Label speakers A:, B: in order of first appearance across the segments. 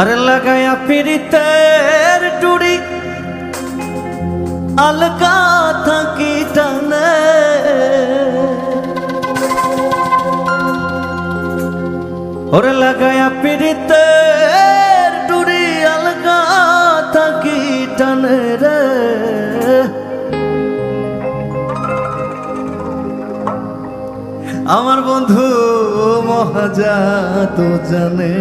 A: আর লাগায়া পিরিতের টুড়ি আলকা থাকি টানে। ওরে লাগায়া পিরিতের টুড়ি আলকা থাকি টানে রে। আমার বন্ধু মহাজা তো জানে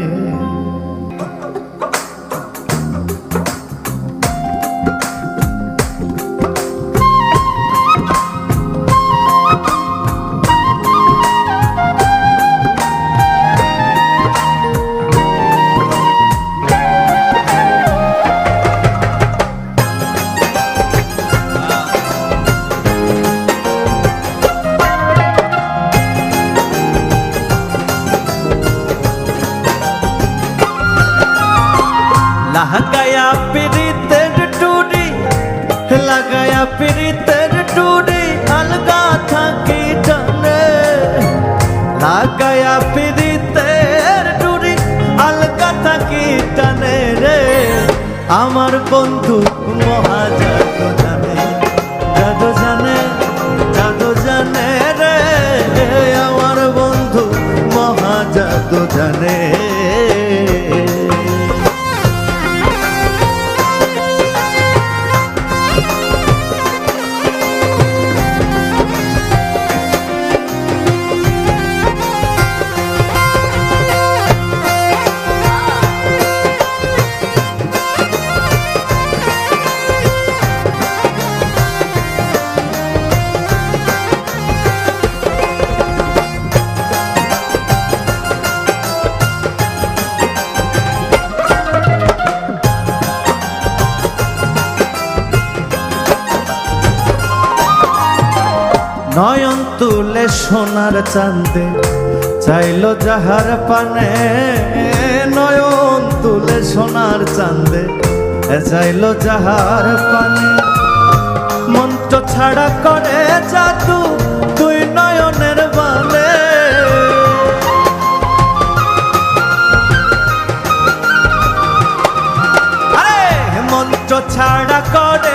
A: লাগায়া পিরিতের পিরিতের টুডি আলগা থাকি জানে লাগায়া প্রীতের টুডি আলগা থাকি জানে রে আমার বন্ধু মহাজাত নয়ন তুলে সোনার চান্দে চাইলো যাহার পানে। নয়ন তুলে সোনার চান্দে চাইলো যাহার পানে। মন্ত্র ছাড়া করে জাদু তুই নয়নের বানে। মন্ত্র ছাড়া করে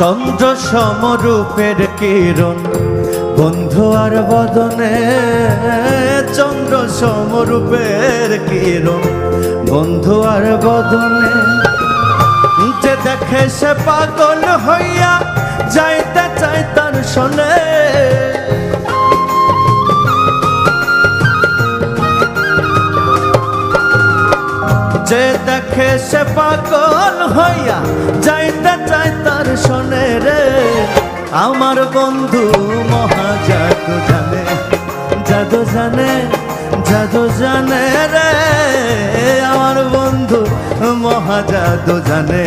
A: চন্দ্র সমরূপের কিরণ, বন্ধু আর বদনে চন্দ্র সমরূপের কিরণ, বন্ধু আর বদনে যে দেখে সে পাগল হইয়া যাইতে চাই তার শোনে। যে দেখে সে পাগল হইয়া যাইতে চাই তার শোনে রে। আমার বন্ধু মহাজাদু জানে, জাদু জানে জাদু জানে রে। আমার বন্ধু মহাজাদু জানে।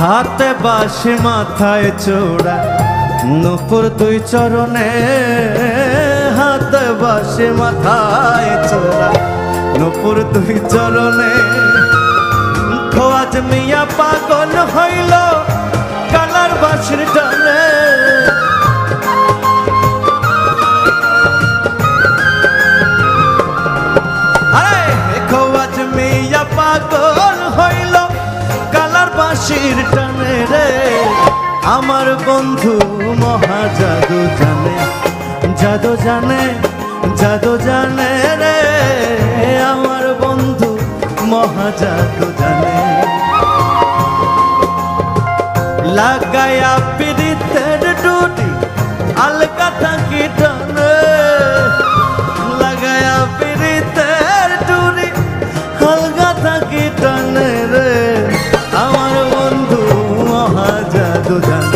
A: হাতে বাসি মাথায় চোড়া, নুপুর দুই চরণে হাতে বাসি মাথায় চোড়া, নুপুর দুই চরণে। খোয়াজ মিয়া পাগল হইল আমার বন্ধু মহা জাদু জানে জাদু জানে জাদু জানে রে, আমার বন্ধু মহা জাদু জানে। লাগায়া পিড়িতের ডুটি আলকা থাকি টানে। লাগায়া পিড়িতের ডুরি আলকা থাকি টানে রে, আমার বন্ধু মহা জাদু জানে।